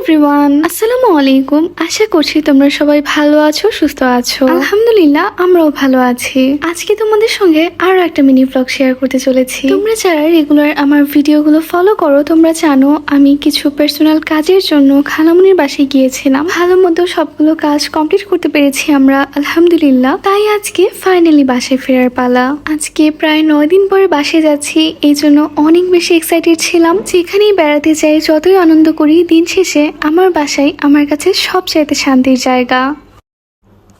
Everyone আসসালামু আলাইকুম আশা করছি তোমরা সবাই ভালো আছো সুস্থ আছো। আলহামদুলিল্লাহ আমরাও ভালো আছি। আজকে তোমাদের সঙ্গে আরও একটা মিনি ব্লগ শেয়ার করতে চলেছি। তোমরা যারা রেগুলার আমার ভিডিওগুলো ফলো করো তোমরা জানো আমি কিছু পার্সোনাল কাজের জন্য খালামুনির বাসায় গিয়েছিলাম। ভালো মতো সবগুলো কাজ কমপ্লিট করতে পেরেছি আমরা আলহামদুলিল্লাহ। তাই আজকে ফাইনালি বাসায় ফেরার পালা। আজকে প্রায় নয় দিন পরে বাসায় যাচ্ছি এই জন্য অনেক বেশি এক্সাইটেড ছিলাম। যেখানেই বেড়াতে যাই যতই আনন্দ করি দিন শেষে আমার বাসায় আমার কাছে সবচাইতে শান্তির জায়গা।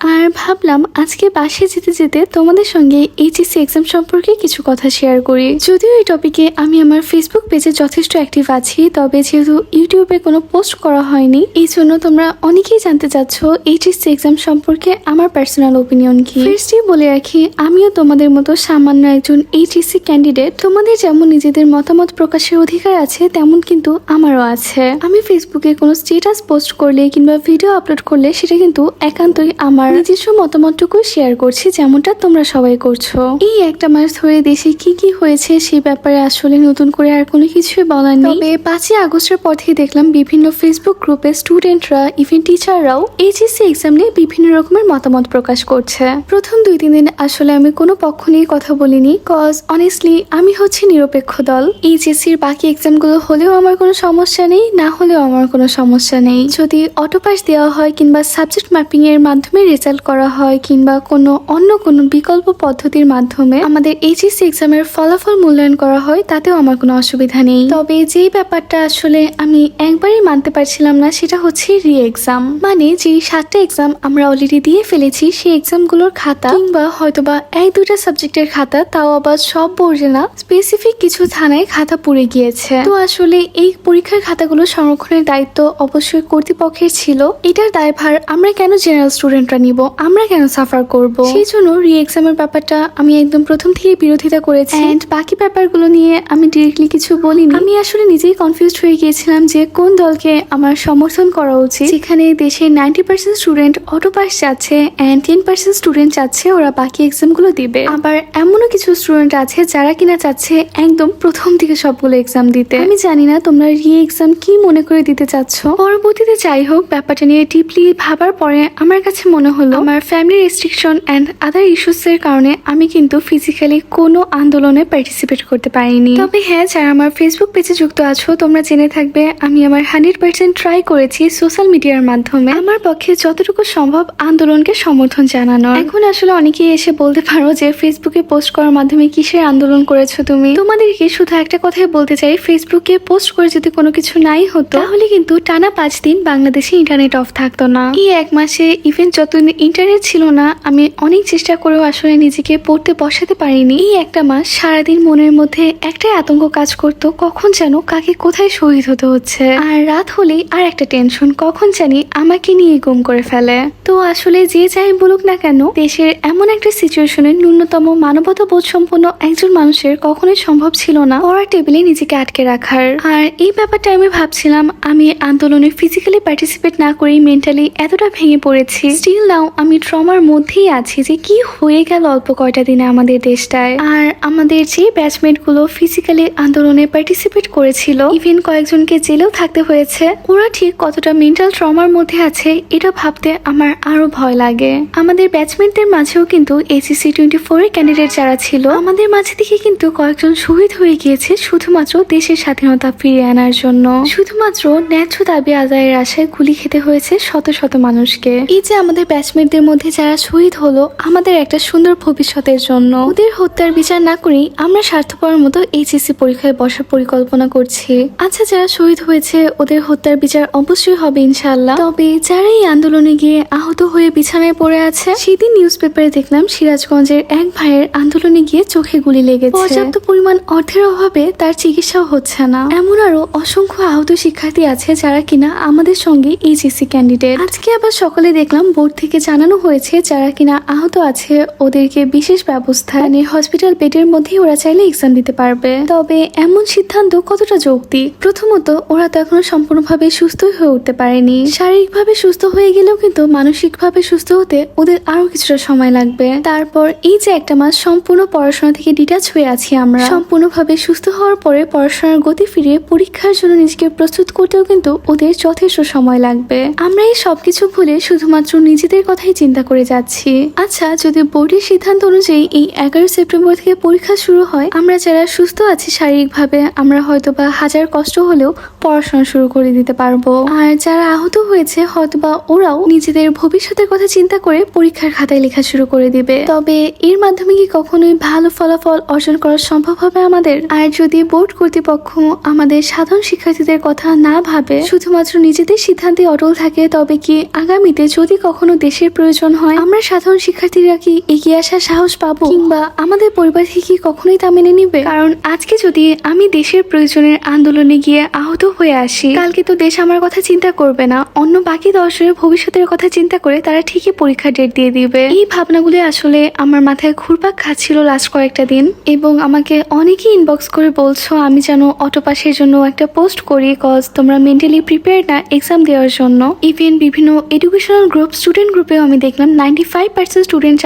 আর ভাবলাম আজকে বাসে যেতে যেতে তোমাদের সঙ্গে এইচএসসি এক্সাম সম্পর্কে কিছু কথা শেয়ার করি। যদিও এই টপিকে আমি আমার ফেসবুক পেজে যথেষ্ট অ্যাক্টিভ আছি, তবে যেহেতু ইউটিউবে কোনো পোস্ট করা হয়নি, এই জন্য তোমরা অনেকেই জানতে চাচ্ছ এইচএসসি এক্সাম সম্পর্কে আমার পার্সোনাল ওপিনিয়ন কি। ফার্স্টই বলে রাখি, আমিও তোমাদের মতো সামান্য একজন এইচএসসি ক্যান্ডিডেট তোমাদের যেমন নিজেদের মতামত প্রকাশের অধিকার আছে, তেমন কিন্তু আমারও আছে। আমি ফেসবুকে কোনো স্টেটাস পোস্ট করলে কিংবা ভিডিও আপলোড করলে সেটা কিন্তু একান্তই আমার নিজস্ব মতামতটুকু শেয়ার করছি, যেমনটা তোমরা সবাই করছ। এই একটা মাস ধরে দেশে কি কি হয়েছে সেই ব্যাপারে আসলে নতুন করে আর কোনো কিছুই বলার নেই। তবে পাঁচই আগস্টের পর থেকে দেখলাম বিভিন্ন ফেসবুক গ্রুপে স্টুডেন্টরা ইভেন টিচাররাও এইচএসসি এক্সাম নিয়ে বিভিন্ন রকমের মতামত প্রকাশ করছে। প্রথম দুই তিন দিন আসলে আমি কোনো পক্ষ নিয়ে কথা বলিনি কজ অনেস্টলি আমি হচ্ছে নিরপেক্ষ দল। এইচএসসির বাকি এক্সামগুলো হলেও আমার কোনো সমস্যা নেই, না হলেও আমার কোনো সমস্যা নেই। যদি অটোপাস দেওয়া হয় কিংবা সাবজেক্ট ম্যাপিং এর মাধ্যমে রেজাল্ট করা হয় কিংবা কোনো অন্য কোনো বিকল্প পদ্ধতির মাধ্যমে আমাদের এইচএসসি এক্সামের ফলাফল মূল্যায়ন করা হয়, তাতেও আমার কোনো অসুবিধা নেই। তবে যেই ব্যাপারটা আসলে আমি একবারই মানতে পারছিলাম না, সেটা হচ্ছে রি এক্সাম মানে যে সাতটা এক্সাম আমরা অলরেডি দিয়ে ফেলেছি, সেই এক্সামগুলোর খাতা কিংবা হয়তোবা এক দুটা সাবজেক্টের খাতা, তাও আবার সব বোর্ডে না স্পেসিফিক কিছু থানায় খাতা পুড়ে গিয়েছে। তো আসলে এই পরীক্ষার খাতাগুলো সংরক্ষণের দায়িত্ব অবশ্যই কর্তৃপক্ষের ছিল। এটার দায়ভার আমরা কেন জেনারেল স্টুডেন্টরা নিব আমরা কেন সাফার করব? সেই জন্য রি এক্সামের ব্যাপারটা আমি একদম প্রথম থেকে বিরোধিতা করেছি। এন্ড বাকি ব্যাপারগুলো নিয়ে আমি ডিরেক্টলি কিছু বলিনি। আমি আসলে নিজেই কনফিউজ হয়ে গিয়েছিলাম যে কোন দলকে আমার সমর্থন করা উচিত। যেখানে দেশের ninety percent student auto pass যাচ্ছে অ্যান্ড টেন পার্সেন্ট স্টুডেন্ট চাচ্ছে ওরা বাকি এক্সামগুলো দিবে। আবার এমনও কিছু স্টুডেন্ট আছে যারা কিনা চাচ্ছে একদম প্রথম থেকে সবগুলো এক্সাম দিতে। আমি জানি না তোমরা রি এক্সাম কি মনে করে দিতে চাচ্ছ। পরবর্তীতে যাই হোক ব্যাপারটা নিয়ে ডিপলি ভাবার পরে আমার কাছে মনে হলো আমার ফ্যামিলি রেস্ট্রিকশন অ্যান্ড আদার ইস্যুসের কারণে আমি কিন্তু ফিজিক্যালি কোনো আন্দোলনে পার্টিসিপেট করতে পারিনি। তবে হ্যাঁ যারা আমার ফেসবুক পেজে যুক্ত আছো তোমরা জেনে থাকবে আমি আমার হান্ড্রেড পার্সেন্ট ট্রাই করেছি সোশ্যাল মিডিয়ার মাধ্যমে। আমার পক্ষে যতটুকু সম্ভব আন্দোলনকে সমর্থন জানানো এখন আসলে অনেকেই এসে বলতে পারো যে ফেসবুকে পোস্ট করার মাধ্যমে কিসের আন্দোলন করেছ তুমি? তোমাদেরকে শুধু একটা কথাই বলতে চাই ফেসবুকে পোস্ট করে যদি কোনো কিছু নাই হতো তাহলে কিন্তু টানা পাঁচ দিন বাংলাদেশে ইন্টারনেট অফ থাকতো না। এই এক মাসে ইভেন যত ইন্টারনেট ছিল না, আমি অনেক চেষ্টা করেও আসলে নিজেকে পড়তে বসাতে পারিনি। এই একটা মাস সারাদিন মনের মধ্যে একটাই আতঙ্ক কাজ করতো, কখন যেন কাকে কোথায় শহীদ হতে হচ্ছে। আর রাত হলেই আর একটা টেনশন কখন জানি আমাকে নিয়ে গুম করে ফেলে। তো আসলে যে যাই বলুক না কেন, দেশের এমন একটা সিচুয়েশনে ন্যূনতম মানবতা বোধ সম্পন্ন একজন মানুষের কখনোই সম্ভব ছিল না পড়ার টেবিলে নিজেকে আটকে রাখার। আর এই ব্যাপারটা আমি ভাবছিলাম, আমি আন্দোলনে ফিজিক্যালি পার্টিসিপেট না করেই মেন্টালি এতটা ভেঙে পড়েছি। স্টিল নাও আমি ট্রমার মধ্যেই আছি যে কি হয়ে গেল অল্প কয়টা দিনে আমাদের দেশটায়। আর আমাদের যে ব্যাচমেটগুলো ফিজিক্যালি আন্দোলনে পার্টিসিপেট করেছিল, ইভেন কয়েকজনকে জেলেও থাকতে হয়েছে, ওরা ঠিক কতটা মেন্টাল ট্রমার মধ্যে আছে, এটা ভাবতে আমার আরও ভয় লাগে। আমাদের ব্যাচমেটদের মাঝেও কিন্তু এইচএসসি টোয়েন্টি ফোর এর ক্যান্ডিডেট যারা ছিল, আমাদের মাঝে থেকে কিন্তু কয়েকজন শহীদ হয়ে গিয়েছে শুধুমাত্র দেশের স্বাধীনতা ফিরিয়ে আনার জন্য। শুধুমাত্র ন্যায্য দাবি আদায়ের আশায় গুলি খেতে হয়েছে শত শত মানুষকে। এই যে আমাদের ব্যাচমেটদের মধ্যে যারা শহীদ হলো, আমাদের একটা সুন্দর ভবিষ্যতের জন্য। ওদের হত্যার বিচার না করেই আমরা স্বার্থপর মতো এইচএসসি পরীক্ষায় বসার পরিকল্পনা করছি। আচ্ছা যারা শহীদ হয়েছে, ওদের হত্যার বিচার অবশ্যই হবে ইনশাল্লাহ তবে যারা এই আন্দোলনে গিয়ে আহত হয়ে বিছানায় পড়ে আছে, সেদিন নিউজ পেপারে দেখলাম সিরাজগঞ্জের এক ভাইয়ের আন্দোলনে গিয়ে চোখে গুলি লেগেছে। পর্যাপ্ত পরিমাণ অর্থের অভাবে তার চিকিৎসাও হচ্ছে না। এমন আরও অসংখ্য আহত শিক্ষার্থী আছে যারা কিনা আমাদের সঙ্গে এইচএসসি ক্যান্ডিডেট। আজকে আবার সকালে দেখলাম বোর্ড থেকে থেকে জানানো হয়েছে যারা কিনা আহত আছে, ওদেরকে বিশেষ ব্যবস্থা মানে হসপিটাল বেডের মধ্যেই ওরা চাইলে এক্সাম দিতে পারবে। তবে এমন সিদ্ধান্ত কতটা যৌক্তিক? প্রথমত, ওরা তো এখনও সম্পূর্ণভাবে সুস্থই হয়ে উঠতে পারেনি। শারীরিকভাবে সুস্থ হয়ে গেলেও কিন্তু মানসিকভাবে সুস্থ হতে ওদের আরও কিছুটা সময় লাগবে। তারপর এই যে একটা মাস সম্পূর্ণ পড়াশোনা থেকে ডিটাচ হয়ে আছি আমরা। সম্পূর্ণভাবে সুস্থ হওয়ার পরে পড়াশোনার গতি ফিরিয়ে পরীক্ষার জন্য নিজেকে প্রস্তুত করতেও কিন্তু ওদের যথেষ্ট সময় লাগবে। আমরা এই সবকিছু ভুলে শুধুমাত্র নিজেদের কথাই চিন্তা করে যাচ্ছি। আচ্ছা যদি বোর্ডের সিদ্ধান্ত অনুযায়ী এই এগারো সেপ্টেম্বর থেকে পরীক্ষা শুরু হয়, আমরা যারা সুস্থ আছি শারীরিকভাবে, আমরা হয়তো বা হাজার কষ্ট হলেও পড়াশোনা শুরু করে দিতে পারব। আর যারা আহত হয়েছে, হয়তোবা ওরাও নিজেদের ভবিষ্যতের কথা চিন্তা করে পরীক্ষার খাতায় লেখা শুরু করে দিবে। তবে এর মাধ্যমে কি কখনোই ভালো ফলাফল অর্জন করা সম্ভব হবে আমাদের? আর যদি বোর্ড কর্তৃপক্ষ আমাদের সাধারণ শিক্ষার্থীদের কথা না ভাবে, শুধুমাত্র নিজেদের সিদ্ধান্তে অটল থাকে, তবে কি আগামীতে যদি কখনো দেশের প্রয়োজন হয়। আমরা সাধারণ শিক্ষার্থীরা কি এগিয়ে আসার সাহস পাবো? কিংবা আমাদের পরিবার থেকে কখনোই তা মেনে নিবে? কারণ আজকে যদি আমি দেশের প্রয়োজনের আন্দোলনে গিয়ে আহত হয়ে আসি, কালকে তো দেশ আমার কথা চিন্তা করবে না। অন্য বাকি দর্শকের ভবিষ্যতের কথা চিন্তা করে তারা ঠিকই পরীক্ষা ডেট দিয়ে দিবে। এই ভাবনাগুলি আসলে আমার মাথায় ঘুরপাক খাচ্ছিল লাস্ট কয়েকটা দিন। এবং আমাকে অনেকেই ইনবক্স করে বলছো, আমি যেন অটো পাসের জন্য একটা পোস্ট করি কজ তোমরা মেন্টালি প্রিপেয়ার না এক্সাম দেওয়ার জন্য ইভেন বিভিন্ন এডুকেশনাল গ্রুপ স্টুডেন্ট গ্রুপেও আমি দেখলাম ninety five percent student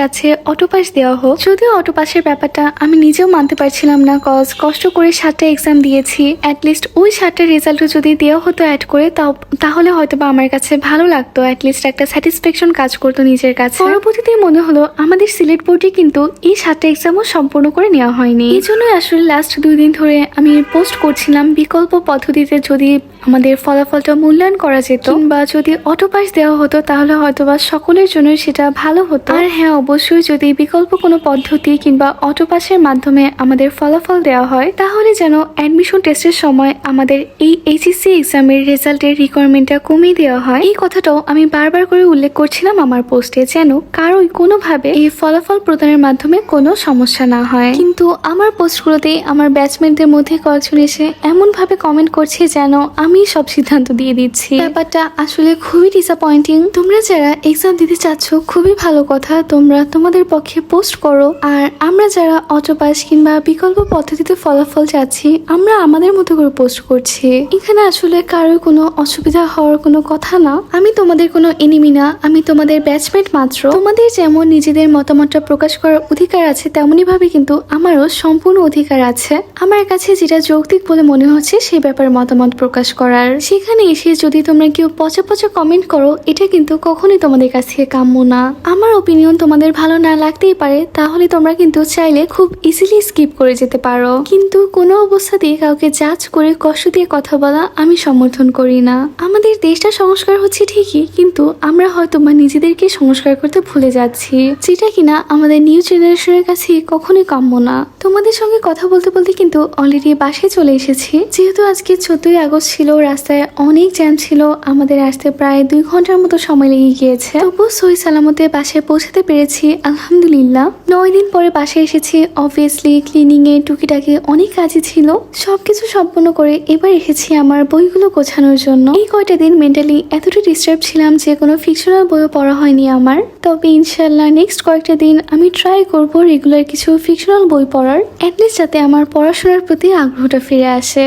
auto pass দেওয়া হোক। যদিও অটো পাসের ব্যাপারটা আমি নিজেও মানতে পারছিলাম না কজ কষ্ট করে সাতটা এক্সাম দিয়েছি। অ্যাটলিস্ট ওই সাতটা রেজাল্টও যদি দেওয়া হতো অ্যাড করে, তাও, তাহলে হয়তো বা আমার কাছে ভালো লাগতো। অ্যাটলিস্ট একটা স্যাটিসফ্যাকশন কাজ করতো নিজের কাছে। পরবর্তীতে মনে হলো আমাদের সিলেট বোর্ডে কিন্তু এই সাতটা এক্সামও সম্পূর্ণ করে নেওয়া হয়নি। এই জন্যই আসলে লাস্ট দুই দিন ধরে আমি পোস্ট করছিলাম বিকল্প পদ্ধতিতে যদি আমাদের ফলাফলটা মূল্যায়ন করা যেত বা যদি অটো পাস দেওয়া হতো, তাহলে হয়তোবা সকলের জন্য সেটা ভালো হতো। আর হ্যাঁ অবশ্যই যদি বিকল্প কোনো পদ্ধতি কিংবা অটো পাসের মাধ্যমে আমাদের ফলাফল দেওয়া হয়, তাহলে যেন অ্যাডমিশন টেস্টের সময় আমাদের এই এইচএসসি এক্সামের রেজাল্টের রিকোয়ারমেন্টটা কমিয়ে দেওয়া হয়। এই কথাটাও আমি বারবার করে উল্লেখ করছিলাম আমার পোস্টে যেন কারোই কোনোভাবে এই ফলাফল প্রদানের মাধ্যমে কোনো সমস্যা না হয়। কিন্তু আমার পোস্টগুলোতে আমার ব্যাচমেটদের মধ্যে কয়েকজন এসে এমনভাবে কমেন্ট করছে যেন আমি সব সিদ্ধান্ত দিয়ে দিচ্ছি। ব্যাপারটা আসলে খুবই ডিসঅ্যাপয়েন্টিং তোমরা যারা এক্সাম দিতে চাচ্ছ, খুবই ভালো কথা। তোমরা তোমাদের পক্ষে পোস্ট করো। আর আমরা যারা অটোপাস কিংবা বিকল্প পদ্ধতিতে ফলাফল চাচ্ছি, আমরা আমাদের মতো করে পোস্ট করছি। এখানে আসলে কারোর কোনো অসুবিধা হওয়ার কোনো কথা না। আমি তোমাদের কোনো এনিমি না, আমি তোমাদের ব্যাচমেট মাত্র। তোমাদের যেমন নিজেদের মতামতটা প্রকাশ করার অধিকার আছে তেমনই ভাবে কিন্তু আমারও সম্পূর্ণ অধিকার আছে। আমার কাছে যেটা যৌক্তিক বলে মনে হচ্ছে, সেই ব্যাপারে মতামত প্রকাশ করার। সেখানে এসে যদি তোমরা কেউ পচা পচা কমেন্ট করো, এটা কিন্তু কখনোই তোমাদের কাছ থেকে কাম্য না। আমার ওপিনিয়ন তোমাদের ভালো না লাগতেই পারে, তাহলে তোমরা কিন্তু চাইলে খুব ইজিলি স্কিপ করে যেতে পারো। কিন্তু কোনো অবস্থাতেই কাউকে জাজ করে কষ্ট দিয়ে কথা বলা আমি সমর্থন করি না। আমাদের দেশটা সংস্কার হচ্ছে ঠিকই, কিন্তু আমরা হয়তো বা নিজেদেরকে সংস্কার করতে ভুলে যাচ্ছি, যেটা কিনা আমাদের নিউ জেনারেশনের কাছে কখনোই কাম্য না। তোমাদের সঙ্গে কথা বলতে বলতে কিন্তু অলরেডি বাসায় চলে এসেছি। যেহেতু আজকে চোদ্দই আগস্ট ছিল, রাস্তায় অনেক জ্যাম ছিল, আমাদের আসতে প্রায় দুই ঘণ্টার মতো সময় লেগে গিয়েছে। তবুও সই সালামতে বাসায় পৌঁছাতে পেরেছি, আলহামদুলিল্লাহ। নয় দিন পরে বাসায় এসেছি অবভিয়াসলি ক্লিনিং এ টুকিটাকি অনেক কাজই ছিল। সবকিছু সম্পূর্ণ করে এবার এসেছি আমার বইগুলো গোছানোর জন্য। এই কয়টা দিন মেন্টালি এতটা ডিস্টার্ব ছিলাম যে কোনো ফিকশনাল বইও পড়া হয়নি আমার। তবে ইনশাল্লাহ নেক্সট কয়েকটা দিন আমি ট্রাই করব রেগুলার কিছু ফিকশনাল বই পড়ার অ্যাটলিস্ট যাতে আমার পড়াশোনার প্রতি আগ্রহটা ফিরে আসে।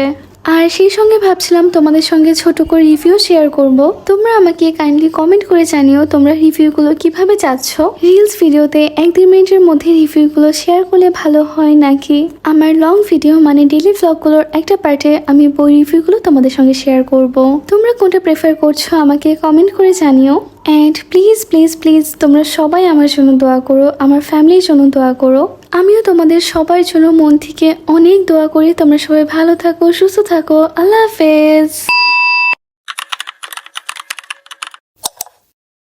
আর সেই সঙ্গে ভাবছিলাম তোমাদের সঙ্গে ছোট করে রিভিউ শেয়ার করব। তোমরা আমাকে কাইন্ডলি কমেন্ট করে জানিও তোমরা রিভিউগুলো কীভাবে চাচ্ছ। রিলস ভিডিওতে এক দুই মিনিটের মধ্যে রিভিউগুলো শেয়ার করলে ভালো হয় নাকি? আমার লং ভিডিও মানে ডেলি ব্লগগুলোর একটা পার্টে আমি বই রিভিউগুলো তোমাদের সঙ্গে শেয়ার করব। তোমরা কোনটা প্রেফার করছ আমাকে কমেন্ট করে জানিও। অ্যান্ড প্লিজ প্লিজ প্লিজ তোমরা সবাই আমার জন্য দোয়া করো, আমার ফ্যামিলির জন্য দোয়া করো। আমিও তোমাদের সবার জন্য মন থেকে অনেক দোয়া করি। তোমরা সবাই ভালো থাকো, সুস্থ থাকো। আল্লাহ হাফেজ।